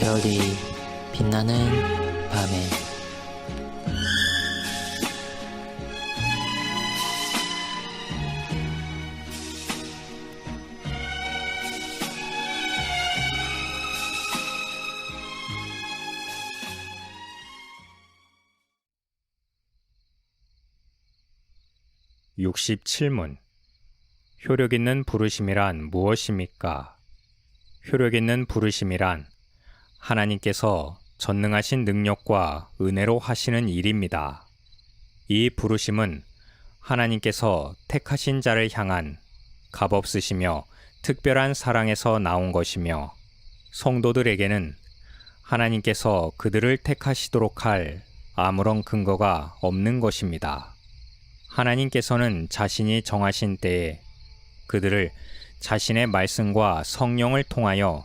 별이 빛나는 밤에 (67문) 효력 있는 부르심이란 무엇입니까? 효력 있는 부르심이란 하나님께서 전능하신 능력과 은혜로 하시는 일입니다. 이 부르심은 하나님께서 택하신 자를 향한 값없으시며 특별한 사랑에서 나온 것이며 성도들에게는 하나님께서 그들을 택하시도록 할 아무런 근거가 없는 것입니다. 하나님께서는 자신이 정하신 때에 그들을 자신의 말씀과 성령을 통하여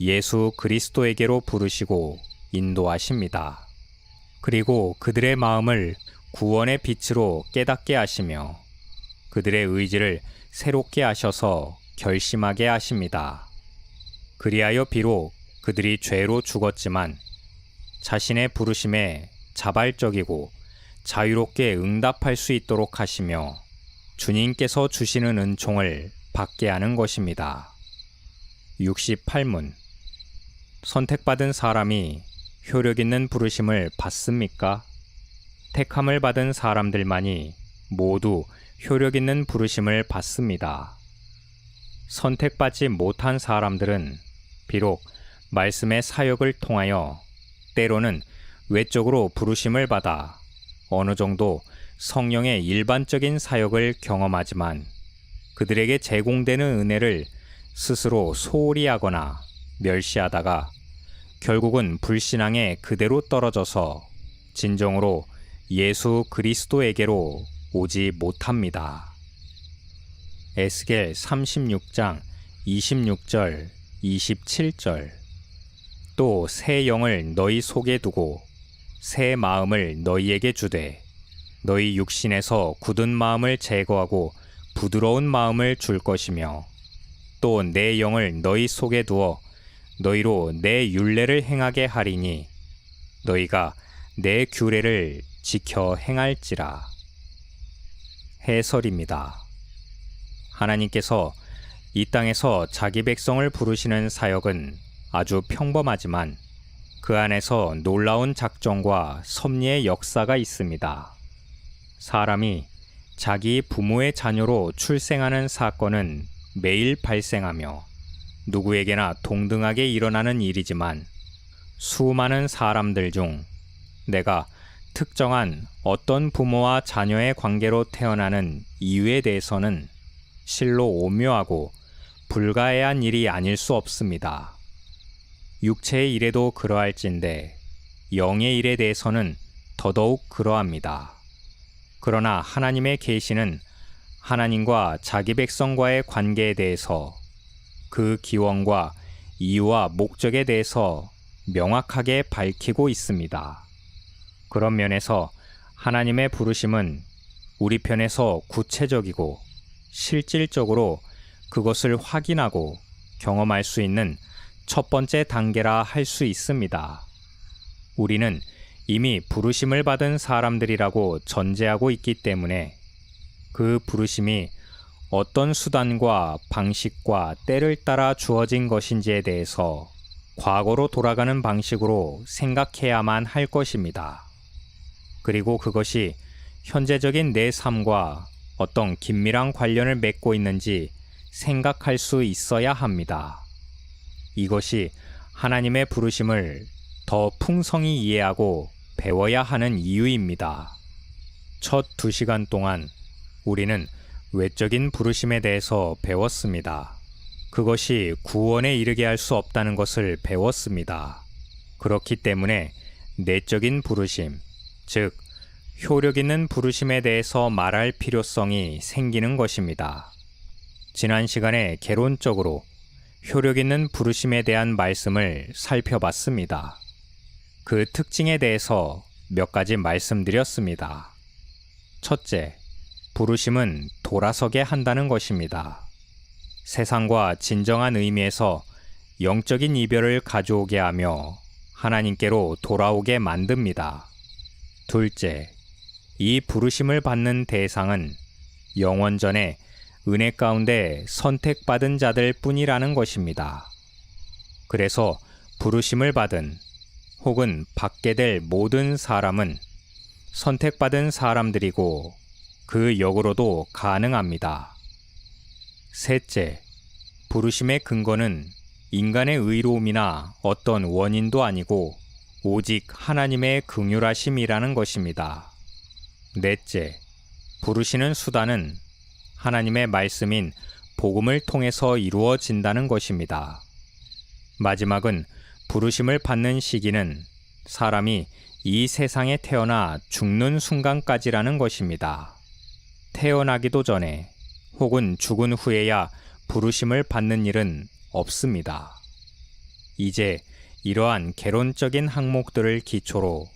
예수 그리스도에게로 부르시고 인도하십니다. 그리고 그들의 마음을 구원의 빛으로 깨닫게 하시며 그들의 의지를 새롭게 하셔서 결심하게 하십니다. 그리하여 비록 그들이 죄로 죽었지만 자신의 부르심에 자발적이고 자유롭게 응답할 수 있도록 하시며 주님께서 주시는 은총을 받게 하는 것입니다. 68문 선택받은 사람이 효력 있는 부르심을 받습니까? 택함을 받은 사람들만이 모두 효력 있는 부르심을 받습니다. 선택받지 못한 사람들은 비록 말씀의 사역을 통하여 때로는 외적으로 부르심을 받아 어느 정도 성령의 일반적인 사역을 경험하지만 그들에게 제공되는 은혜를 스스로 소홀히 하거나 멸시하다가 결국은 불신앙에 그대로 떨어져서 진정으로 예수 그리스도에게로 오지 못합니다. 에스겔 36장 26절 27절 또 새 영을 너희 속에 두고 새 마음을 너희에게 주되 너희 육신에서 굳은 마음을 제거하고 부드러운 마음을 줄 것이며 또 내 영을 너희 속에 두어 너희로 내 율례를 행하게 하리니 너희가 내 규례를 지켜 행할지라 해설입니다. 하나님께서 이 땅에서 자기 백성을 부르시는 사역은 아주 평범하지만 그 안에서 놀라운 작정과 섭리의 역사가 있습니다. 사람이 자기 부모의 자녀로 출생하는 사건은 매일 발생하며 누구에게나 동등하게 일어나는 일이지만 수많은 사람들 중 내가 특정한 어떤 부모와 자녀의 관계로 태어나는 이유에 대해서는 실로 오묘하고 불가해한 일이 아닐 수 없습니다. 육체의 일에도 그러할진데 영의 일에 대해서는 더더욱 그러합니다. 그러나 하나님의 계시는 하나님과 자기 백성과의 관계에 대해서 그 기원과 이유와 목적에 대해서 명확하게 밝히고 있습니다. 그런 면에서 하나님의 부르심은 우리 편에서 구체적이고 실질적으로 그것을 확인하고 경험할 수 있는 첫 번째 단계라 할 수 있습니다. 우리는 이미 부르심을 받은 사람들이라고 전제하고 있기 때문에 그 부르심이 어떤 수단과 방식과 때를 따라 주어진 것인지에 대해서 과거로 돌아가는 방식으로 생각해야만 할 것입니다. 그리고 그것이 현재적인 내 삶과 어떤 긴밀한 관련을 맺고 있는지 생각할 수 있어야 합니다. 이것이 하나님의 부르심을 더 풍성히 이해하고 배워야 하는 이유입니다. 첫 두 시간 동안 우리는 외적인 부르심에 대해서 배웠습니다. 그것이 구원에 이르게 할 수 없다는 것을 배웠습니다. 그렇기 때문에 내적인 부르심, 즉, 효력 있는 부르심에 대해서 말할 필요성이 생기는 것입니다. 지난 시간에 개론적으로 효력 있는 부르심에 대한 말씀을 살펴봤습니다. 그 특징에 대해서 몇 가지 말씀드렸습니다. 첫째, 부르심은 돌아서게 한다는 것입니다. 세상과 진정한 의미에서 영적인 이별을 가져오게 하며 하나님께로 돌아오게 만듭니다. 둘째, 이 부르심을 받는 대상은 영원전에 은혜 가운데 선택받은 자들 뿐이라는 것입니다. 그래서 부르심을 받은 혹은 받게 될 모든 사람은 선택받은 사람들이고 그 역으로도 가능합니다. 셋째, 부르심의 근거는 인간의 의로움이나 어떤 원인도 아니고 오직 하나님의 긍휼하심이라는 것입니다. 넷째, 부르시는 수단은 하나님의 말씀인 복음을 통해서 이루어진다는 것입니다. 마지막은 부르심을 받는 시기는 사람이 이 세상에 태어나 죽는 순간까지라는 것입니다. 태어나기도 전에 혹은 죽은 후에야 부르심을 받는 일은 없습니다. 이제 이러한 개론적인 항목들을 기초로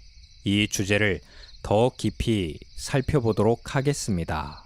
이 주제를 더 깊이 살펴보도록 하겠습니다.